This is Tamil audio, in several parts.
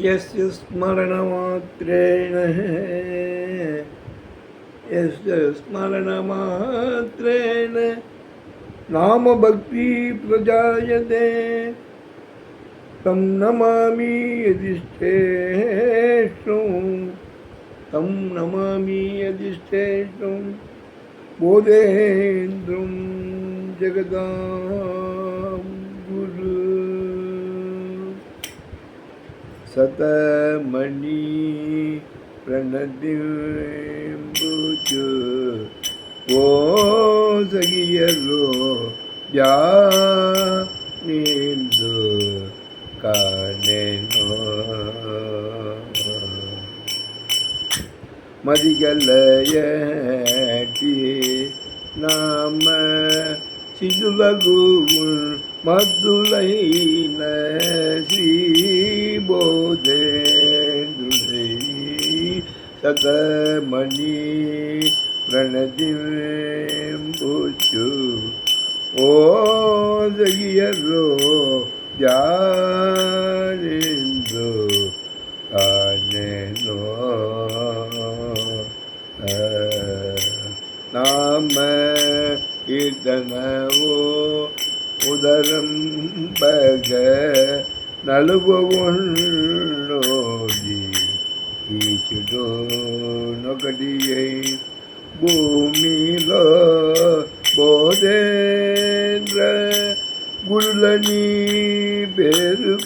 यस्य स्मरणमात्रेण यस्य स्मरणमात्रेण नामभक्ति प्रजायते। तं नमामि यदिष्ठेष्णुं तं नमामि यदिष्ठेष्णुं बोधेन्द्रं जगदां சதமணி பிரணதிம்புஜு ஓ சகியலோ யா நீந்து காணேனோ? மதிகலையடி நாம சிதுலகு மதுலை நீ बोधे दृढै सकमणि प्रणतिं भुषु ओ जगियरो जानिन्दो आनेनो नाम कीर्तनवो उदरं भग నలుబవుల్లోది ఈచుడోనొకటి భూమిలో బోధేంద్ర గురులని పేరుకొనది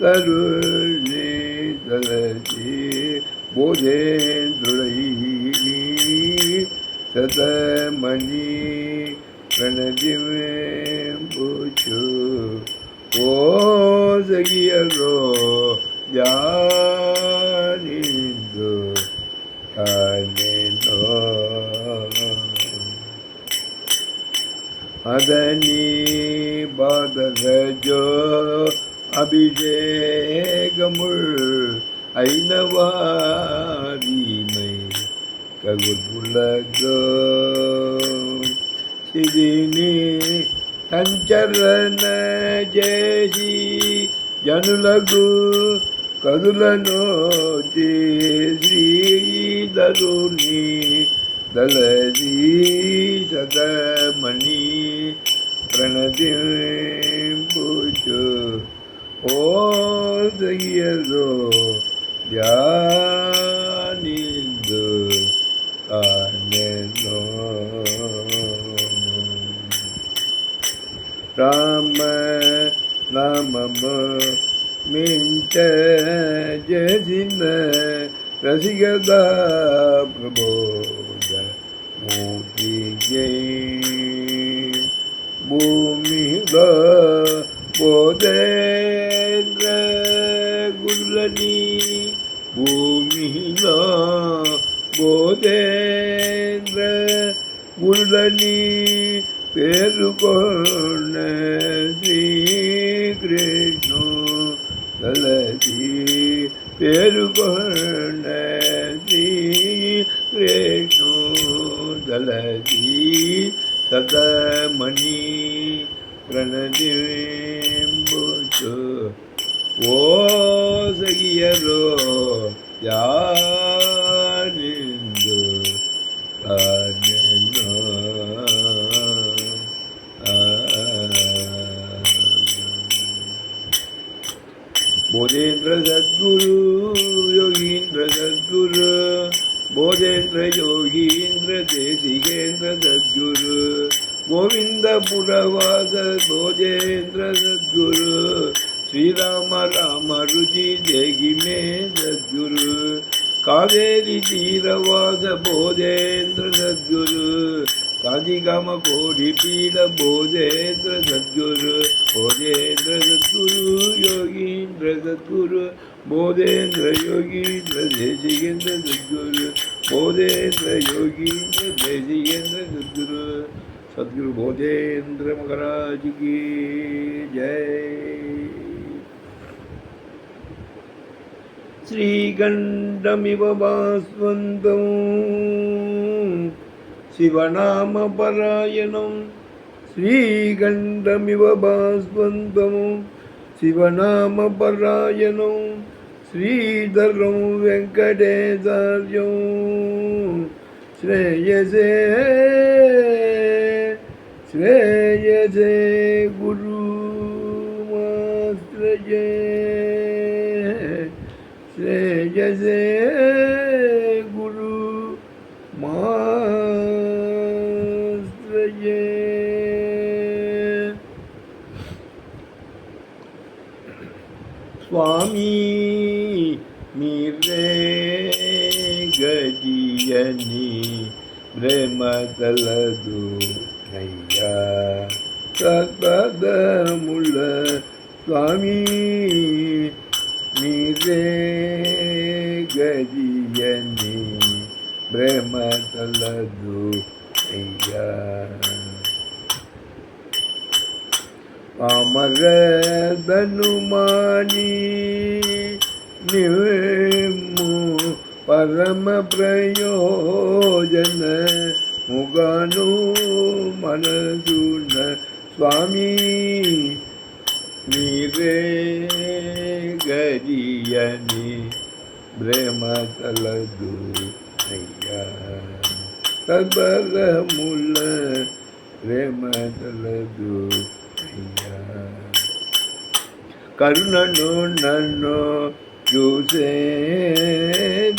తరుణి తలసి బోధేంద్రుడై శతమణి பிரணதிமே பூச்சு ஓ சகியரோ யானிந்து காணேனோ அதனி பாதகஜோ அபிஷேகமுள் ஐநவாரிமை ககுதுலகோ సిదిని సంచరణ చేసి జనులకు కదులను శ్రీధరుని దళది సతమణి ప్రణతింపుచు. ఓ దయ్యలో ధ్యానిందు. కానెనో राम रामम मिंट जय जिन रसिकदा प्रबोध मूर्ति जय भूमि बोधेन्द्र गुरलनी भूमि बोधेन्द्र गुरलनी పేరుకొన్న శ్రీకృష్ణ తలసి పేరుకొన్న శ్రీకృష్ణ తలసి సతమణి ప్రణదింబుచు ఓ సగియలో యానిందు बोधेन्द्र सद्गुरु योगीन्द्र सद्गुरु बोधेन्द्र योगीन्द्र देशिकेन्द्र सद्गुरु गोविन्दपुरवास बोधेन्द्र सद्गुरु श्रीराम राम रुचि देहि मे सद्गुरु कावेरी तीरवास बोधेन्द्र सद्गुरु काजी गाम काजीगम कोरिपील बोधेन्द्र सद्गुरु बोधेन्द्र सद्गुरु योगीन्द्र सद्गुरु बोधेन्द्र योगीन्द्र देशिकेन्द्र सद्गुरु बोधेन्द्र योगीन्द्र देशिकेन्द्र सद्गुरु सद्गुरु बोधेन्द्र महाराज की जय। श्रीगण्डमिव वास्वन्तम् शिवनामपरायणं श्रीगण्डमिव भास्वन्तं शिवनामपरायणं श्रीधरं वेङ्कटेशार्यौ। श्रेयसे श्रेयसे गुरुमाश्रये श्रेयसे స్వామి మీరే గజియని ప్రేమతలదు అయ్యా సపదముల స్వామి మీరే గజియని ప్రేమతలదు అయ్యా அமர தனுமானி நில்மு பரம பிரயோஜன முகனு மனதுன சுவாமி நீரே ಗರಿಯನಿ ಪ್ರೇಮತಲದು ಅಯ್ಯ ತಬರ ಮುಲ್ಲ ಪ್ರೇಮತಲದು కరుణను నన్ను చూసే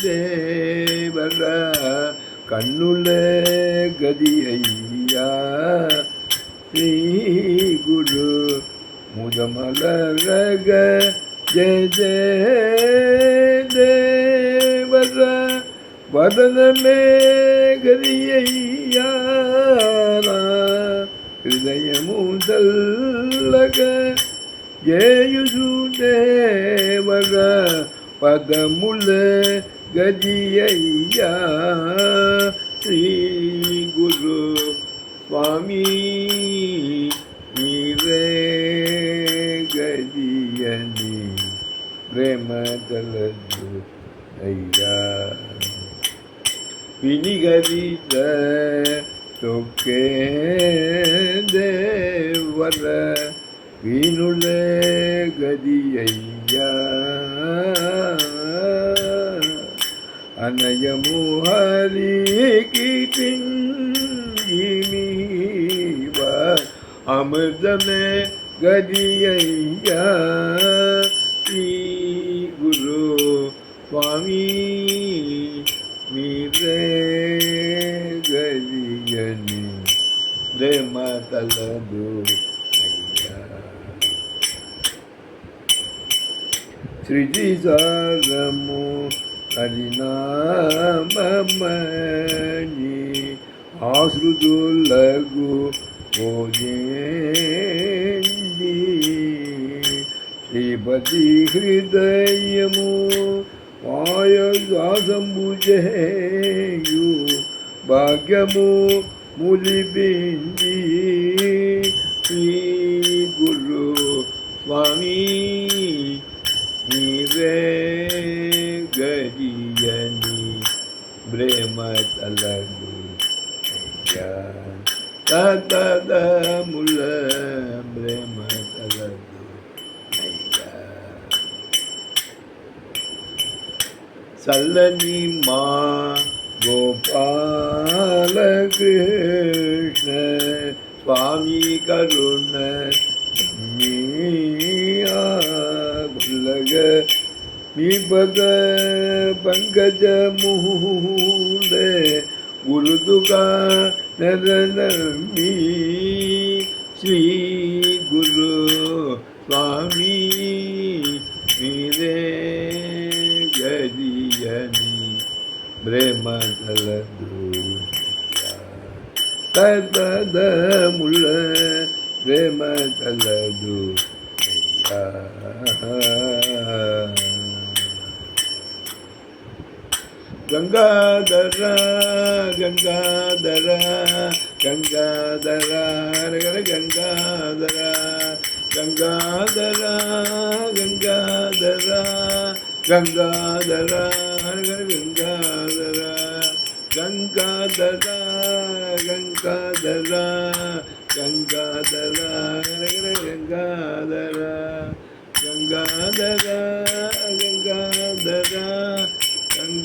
దేవర కన్నులే గది అయ్యా శ్రీ గురు ముదమలరగ జయ జయ దేవర వదనమే గది అయ్యా హృదయము చల్లగ ജയസുദേവക പദമുള ഗതിയയ്യ ശ്രീ ഗുരു സ്വാമി നീരേ ഗതിയനി പ്രേമതലു അയ്യ വിനിഗരിത തൊക്കേ ദേവല വീണുള്ളേ ഗതിയയ്യ. അനയമോഹരി കീട്ടിമീ അമൃതമേ ഗതിയയ്യ. ശ്രീ ഗുരു സ്വാമി മീരേ ഗതിയനി ദേമ തലദൂ సృజి సారము హరినామని ఆశ్రుతులకు భోజేంది శ్రీపతి హృదయము వాయదాసంబుజేయు భాగ్యము ములిబింది శ్రీ గురు స్వామి રે ગરિયની બ્રેમત અલગી તદ મૂલ બ્રેમત சல்லனி மா கோபால கிருஷ்ண சுவாமி கருண மீ ஆ குல்லக पद पंकज मुहूद गुरु दुका नरमी श्री गुरु स्वामी मेरे गजियनी பிரேம கதமுள்ள பிரேம கலது ஐயா கங்காதர கங்காதர கங்காதர கங்காதர கங்காதர கங்காதர கங்காதர கங்காதர கங்காதர கங்காதர கங்காதர கங்காதர கங்காதர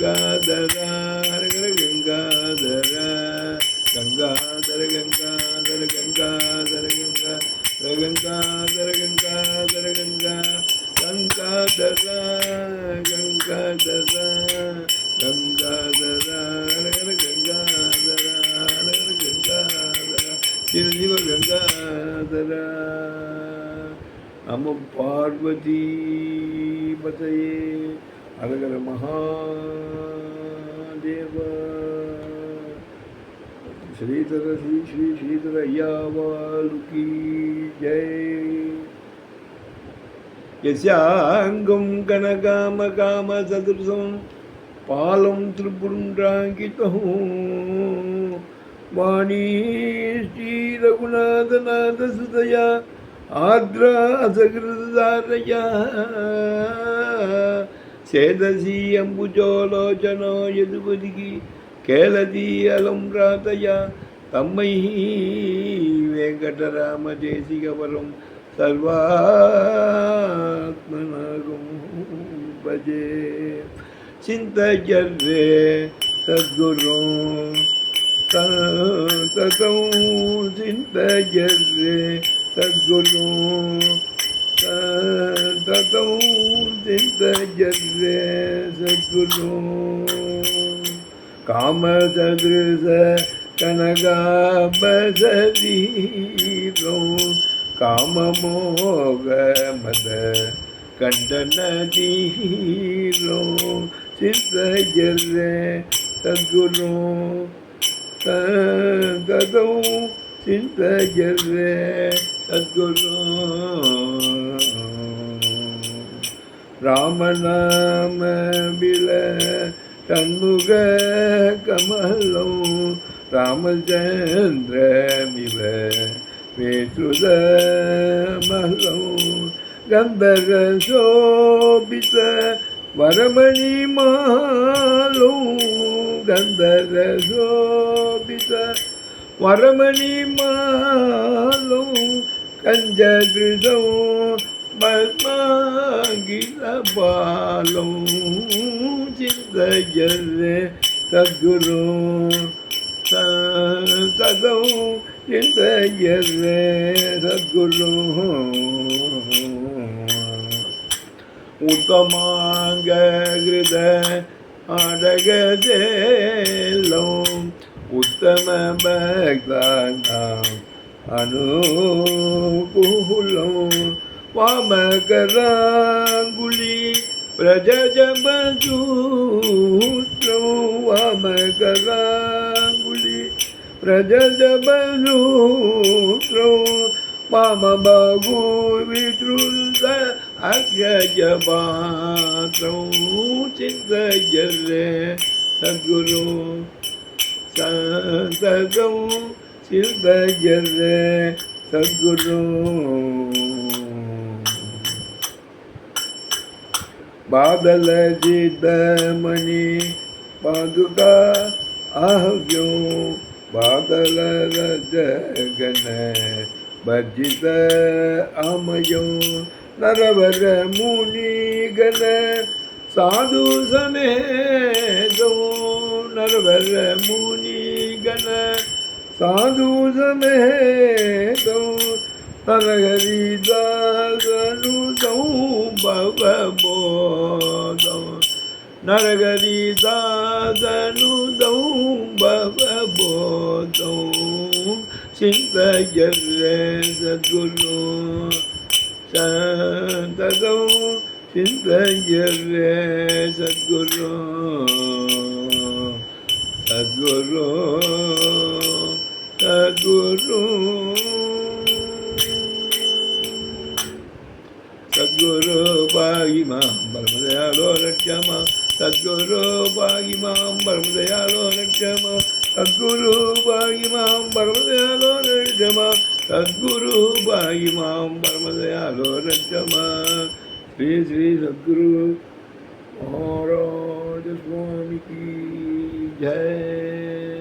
கங்காதர ஹரஹர கங்காதரா கங்காதர கங்காதர கங்காதர கங்காதர கங்காதர கங்காதர கங்கா கங்காதர கங்காதரா கங்காதரா ஹரஹர கங்காதரா ஹரஹர கங்காதர சிவஜீவ கங்காதரா. நம பார்வதி பதையே. அழகர மகாதேவ. ஸ்ரீதர ஸ்ரீ ஸ்ரீ ஸ்ரீதர ஐயாவாலுகி ஜெய். யசாங்கும் கனகாம காம சதுர்சம் பாலம் திருப்புருண்டாங்கிதோம் வாணி ஸ்ரீ ரகுநாதநாத சுதயா సేదసీయంబుజోలోచనో యదుపదికి కేళదీయలం రాతయ తమ్మై వెంకటరామ దేశికవరం సర్వాత్మనాగం భజే చింతజర్వే సద్గురు సతం చింతజర్వే సద్గురు काम चिन्तयद्वे सद्गुरो कामसदृश कनगाबसदीरो काममोघमद कण्डनदीरो चिन्तयद्वे सद्गुरो। ततौ चिन्तयद्वे सद्गुरो। ராமநாம வில சண்முக கமலம் ராமச்சந்திரமிவ வேற்றுத மலம் கந்தர சோபித வரமணி மாலும் கந்தர சோபித வரமணி மாலும் கஞ்சகிருதம் பத்மாங்கில பாலம் சிந்தஜரே சத்குரு சதம் சிந்தஜரே சத்குரு. உத்தமாங்க கிருத அடகதேலம் உத்தம பக்தானாம் அனுகூலம் వామకరాంగుళి ప్రజజబూత్రం వామకరాంగుళి ప్రజజబూత్రం మామ బాగు విదృత అక్షయపాత్రం చింతయలే సద్గురు సంతకం చింతయలే సద్గురు बादल जी दमनी पादुका आह आह्यो बादल रजगन भजित अमयो नरवर मुनिगन साधु समेदो नरवर मुनिगन साधु समेदो नरहरी दासनु दो भवबोधौ नरगरी दादनुदौ भवबोधौ सिंहय सद्गुरु सदौ सिंहय सद्गुरु सद्गुरु सद्गुरु सद्गुरु पाहि माँ ब्रह्मदयालो रक्ष माँ सद्गुरो पाहि माँ ब्रह्मदयालो रक्ष माँ सद्गुरु पाहि माँ ब्रह्मदयालो रक्ष माँ सद्गुरु पाहि माँ श्री श्री सद्गुरु महाराज स्वामी की जय।